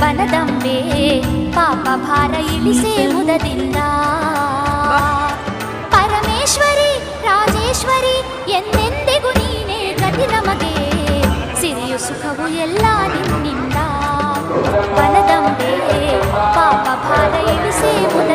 ವನದಂಬೆ ಪಾಪ ಭಾರ ಇಳಿಸೆ ಮುದದಿಂದ ಪರಮೇಶ್ವರಿ ರಾಜೇಶ್ವರಿ ಎಂದೆಂದ ಸುಖವು ಎಲ್ಲ ನಿನ್ನಿಂದ ವನದಂಬೆ ಪಾಪ ಭಾರ ಇಳಿಸಿ ಮುದ